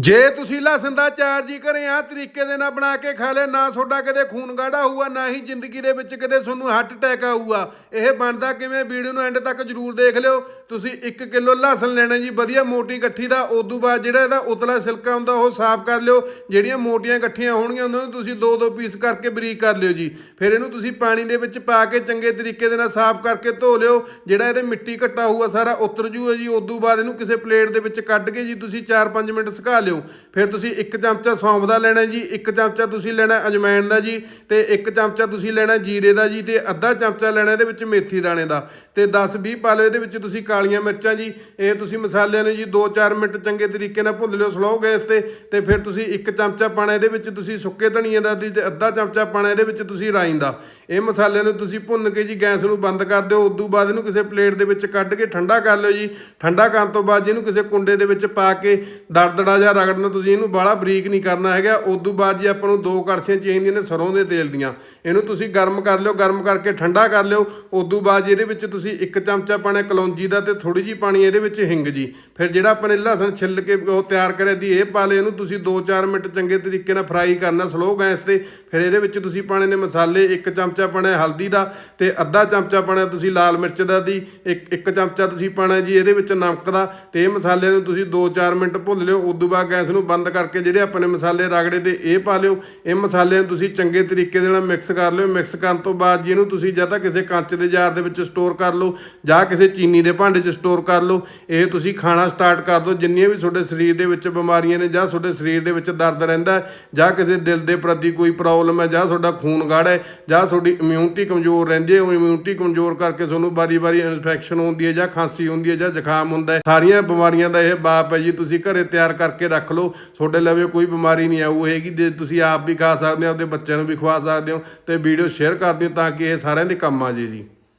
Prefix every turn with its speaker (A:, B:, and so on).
A: ਜੇ ਤੁਸੀਂ ਲਸਣ ਦਾ ਚਾਰ ਜੀ ਘਰੇ ਆ ਤਰੀਕੇ ਦੇ ਨਾਲ ਬਣਾ ਕੇ ਖਾ ਲੈ ਨਾ ਤੁਹਾਡਾ ਕਦੇ ਖੂਨ ਗਾੜਾ ਹੋਊਗਾ, ਨਾ ਹੀ ਜ਼ਿੰਦਗੀ ਦੇ ਵਿੱਚ ਕਦੇ ਤੁਹਾਨੂੰ ਹਾਰਟ ਅਟੈਕ ਆਊਗਾ। ਇਹ ਬਣਦਾ ਕਿਵੇਂ? ਵੀਡੀਓ ਨੂੰ ਐਂਡ ਤੱਕ ਜਰੂਰ ਦੇਖ ਲਿਓ। ਤੁਸੀਂ 1 ਕਿਲੋ ਲਸਣ ਲੈਣਾ ਜੀ, ਵਧੀਆ ਮੋਟੀ ਗੱਠੀ ਦਾ, ਉਦੋਂ ਬਾਅਦ ਜਿਹੜਾ ਇਹਦਾ ਉਤਲਾ ਸਿਲਕਾ ਹੁੰਦਾ, ਉਹ ਸਾਫ਼ ਕਰ ਲਿਓ। ਜਿਹੜੀਆਂ ਮੋਟੀਆਂ ਇਕੱਠੀਆਂ ਹੋਣਗੀਆਂ, ਉਹਨਾਂ ਨੂੰ ਤੁਸੀਂ ਦੋ ਦੋ ਪੀਸ ਕਰਕੇ ਬਰੀਕ ਕਰ ਲਿਓ ਜੀ। ਫਿਰ ਇਹਨੂੰ ਤੁਸੀਂ ਪਾਣੀ ਦੇ ਵਿੱਚ ਪਾ ਕੇ ਚੰਗੇ ਤਰੀਕੇ ਦੇ ਨਾਲ ਸਾਫ਼ ਕਰਕੇ ਧੋ ਲਿਓ। ਜਿਹੜਾ ਇਹਦੇ ਮਿੱਟੀ ਘੱਟਾ ਹੋਊਗਾ, ਸਾਰਾ ਉਤਰ ਜੂਗਾ ਜੀ। ਉਦੋਂ ਬਾਅਦ ਇਹਨੂੰ ਕਿਸੇ ਪਲੇਟ ਦੇ ਵਿੱਚ ਕੱਢ ਕੇ ਜੀ, ਤੁਸੀਂ 4-5 ਮਿੰਟ ਸੁਕਾ ਲਿਓ। ਫਿਰ ਤੁਸੀਂ ਇੱਕ ਚਮਚਾ ਸੌਂਫ ਦਾ ਲੈਣਾ ਜੀ, ਇੱਕ ਚਮਚਾ ਤੁਸੀਂ ਲੈਣਾ ਅਜਵਾਇਣ ਦਾ ਜੀ ਤੇ ਇੱਕ ਚਮਚਾ ਤੁਸੀਂ ਲੈਣਾ ਜੀਰੇ ਦਾ ਜੀ ਤੇ ਅੱਧਾ ਚਮਚਾ ਲੈਣਾ ਇਹਦੇ ਵਿੱਚ ਮੇਥੀ ਦਾਣੇ ਦਾ ਤੇ 10-20 ਪਾ ਲਿਓ ਇਹਦੇ ਵਿੱਚ ਤੁਸੀਂ ਕਾਲੀਆਂ ਮਿਰਚਾਂ ਜੀ, ਇਹ ਤੁਸੀਂ ਮਸਾਲਿਆਂ ਨੂੰ ਜੀ 2-4 ਮਿੰਟ ਚੰਗੇ ਤਰੀਕੇ ਨਾਲ ਭੁੰਨ ਲਿਓ ਸਲੋ ਗੈਸ ਤੇ ਤੇ ਫਿਰ ਤੁਸੀਂ ਇੱਕ ਚਮਚਾ ਪਾਣਾ ਇਹਦੇ ਵਿੱਚ ਤੁਸੀਂ ਸੁੱਕੇ ਧਨੀਏ ਦਾ ਤੇ ਅੱਧਾ ਚਮਚਾ ਪਾਣਾ ਇਹਦੇ ਵਿੱਚ ਤੁਸੀਂ ਰਾਈ ਦਾ। ਇਹ ਮਸਾਲਿਆਂ ਨੂੰ ਤੁਸੀਂ ਭੁੰਨ ਕੇ ਜੀ ਗੈਸ ਨੂੰ ਬੰਦ ਕਰ ਦਿਓ, ਉਦੋਂ ਬਾਅਦ ਇਹਨੂੰ ਕਿਸੇ ਪਲੇਟ ਦੇ ਵਿੱਚ ਕੱਢ ਕੇ ਠੰਡਾ ਕਰ ਲਿਓ ਜੀ। ਠੰਡਾ ਕਰਨ ਤੋਂ ਬਾਅਦ ਜਿਹਨੂੰ ਕਿਸੇ ਕੁੰਡੇ ਦੇ ਵਿੱਚ ਪਾ ਕੇ ਦਰਦੜਾ ਜਾਂ ਰਗੜਨਾ, ਤੁਸੀਂ ਇਹਨੂੰ ਬਾਹਲਾ ਬਰੀਕ ਨਹੀਂ ਕਰਨਾ ਹੈਗਾ। ਉਦੋਂ ਬਾਅਦ ਜੀ ਆਪਾਂ ਨੂੰ ਦੋ ਕੜਛੀਆਂ ਚਾਹੀਦੀਆਂ ਨੇ ਸਰੋਂ ਦੇ ਤੇਲ ਦੀਆਂ। ਇਹਨੂੰ ਤੁਸੀਂ ਗਰਮ ਕਰ ਲਿਓ, ਗਰਮ ਕਰਕੇ ਠੰਡਾ ਕਰ ਲਿਓ। ਉਦੋਂ ਬਾਅਦ ਜੀ ਇਹਦੇ ਵਿੱਚ ਤੁਸੀਂ ਇੱਕ ਚਮਚਾ ਪਾਣਾ ਕਲੌਂਜੀ ਦਾ ਤੇ ਥੋੜੀ ਜੀ ਪਾਣੀ ਇਹਦੇ ਵਿੱਚ ਹਿੰਗ ਜੀ। ਫਿਰ ਜਿਹੜਾ ਆਪਾਂ ਨੇ ਲਸਣ ਛਿੱਲ ਕੇ ਉਹ ਤਿਆਰ ਕਰਿਆ ਦੀ, ਇਹ ਪਾ ਲਿਓ ਇਹਨੂੰ ਤੁਸੀਂ 2-4 ਮਿੰਟ ਚੰਗੇ ਤਰੀਕੇ ਨਾਲ ਫਰਾਈ ਕਰਨਾ ਸਲੋ ਗੈਸ ਤੇ। ਫਿਰ ਇਹਦੇ ਵਿੱਚ ਤੁਸੀਂ ਪਾਣੇ ਨੇ ਮਸਾਲੇ, ਇੱਕ ਚਮਚਾ ਪਾਣਾ ਹਲਦੀ ਦਾ ਤੇ ਅੱਧਾ ਚਮਚਾ ਪਾਣਾ ਤੁਸੀਂ ਲਾਲ ਮਿਰਚ ਦਾ ਦੀ, ਇੱਕ ਇੱਕ ਚਮਚਾ ਤੁਸੀਂ ਪਾਣਾ ਜੀ ਇਹਦੇ ਵਿੱਚ ਨਮਕ ਦਾ ਤੇ ਇਹ ਮਸਾਲੇ ਨੂੰ ਤੁਸੀਂ 2-4 ਮਿੰਟ ਭੁੱਲ ਲਿਓ। ਉਦੋਂ ਬਾਅਦ ਗੈਸ ਨੂੰ ਬੰਦ ਕਰਕੇ ਜਿਹੜੇ ਆਪਣੇ ਮਸਾਲੇ ਰਗੜੇ ਦੇ ਇਹ ਪਾ ਲਿਓ। ਇਹ ਮਸਾਲੇ ਨੂੰ ਤੁਸੀਂ ਚੰਗੇ ਤਰੀਕੇ ਦੇ ਨਾਲ ਮਿਕਸ ਕਰ ਲਿਓ। ਮਿਕਸ ਕਰਨ ਤੋਂ ਬਾਅਦ ਜੀ ਇਹਨੂੰ ਤੁਸੀਂ ਜਾਂ ਤਾਂ ਕਿਸੇ ਕੰਚ ਦੇ ਜਾਰ ਦੇ ਵਿੱਚ ਸਟੋਰ ਕਰ ਲਓ ਜਾਂ ਕਿਸੇ ਚੀਨੀ ਦੇ ਭਾਂਡੇ 'ਚ ਸਟੋਰ ਕਰ ਲਓ। ਇਹ ਤੁਸੀਂ ਖਾਣਾ ਸਟਾਰਟ ਕਰ ਦਿਓ। ਜਿੰਨੀਆਂ ਵੀ ਤੁਹਾਡੇ ਸਰੀਰ ਦੇ ਵਿੱਚ ਬਿਮਾਰੀਆਂ ਨੇ ਜਾਂ ਤੁਹਾਡੇ ਸਰੀਰ ਦੇ ਵਿੱਚ ਦਰਦ ਰਹਿੰਦਾ ਜਾਂ ਕਿਸੇ ਦਿਲ ਦੇ ਪ੍ਰਤੀ ਕੋਈ ਪ੍ਰੋਬਲਮ ਹੈ ਜਾਂ ਤੁਹਾਡਾ ਖੂਨ ਗਾੜਾ ਹੈ ਜਾਂ ਤੁਹਾਡੀ ਇਮਿਊਨਿਟੀ ਕਮਜ਼ੋਰ ਰਹਿੰਦੀ ਹੈ, ਉਹ ਇਮਿਊਨਿਟੀ ਕਮਜ਼ੋਰ ਕਰਕੇ ਤੁਹਾਨੂੰ ਵਾਰੀ-ਵਾਰੀ ਇਨਫੈਕਸ਼ਨ ਹੁੰਦੀ ਹੈ ਜਾਂ ਖਾਂਸੀ ਹੁੰਦੀ ਹੈ ਜਾਂ ਜ਼ੁਕਾਮ ਹੁੰਦਾ ਹੈ। ਸਾਰੀਆਂ ਬਿਮਾਰੀਆਂ ਦਾ ਇਹ ਬਾਪ ਹੈ ਜੀ, ਤੁਸੀਂ ਘਰੇ ਤਿਆਰ ਕਰਕੇ ਰੱਖ ਲਓ। ਤੁਹਾਡੇ ਲਵੇ ਕੋਈ ਬਿਮਾਰੀ ਨਹੀਂ ਆਊ ਹੈਗੀ ਜੇ ਤੁਸੀਂ ਆਪ ਵੀ ਖਾ ਸਕਦੇ ਹੋ, ਆਪਦੇ ਬੱਚਿਆਂ ਨੂੰ ਵੀ ਖਵਾ ਸਕਦੇ ਹੋ ਤੇ ਵੀਡੀਓ ਸ਼ੇਅਰ ਕਰ ਦਿਓ ਤਾਂ ਕਿ ਇਹ ਸਾਰਿਆਂ ਦੇ ਕੰਮ ਆ ਜੇ ਜੀ।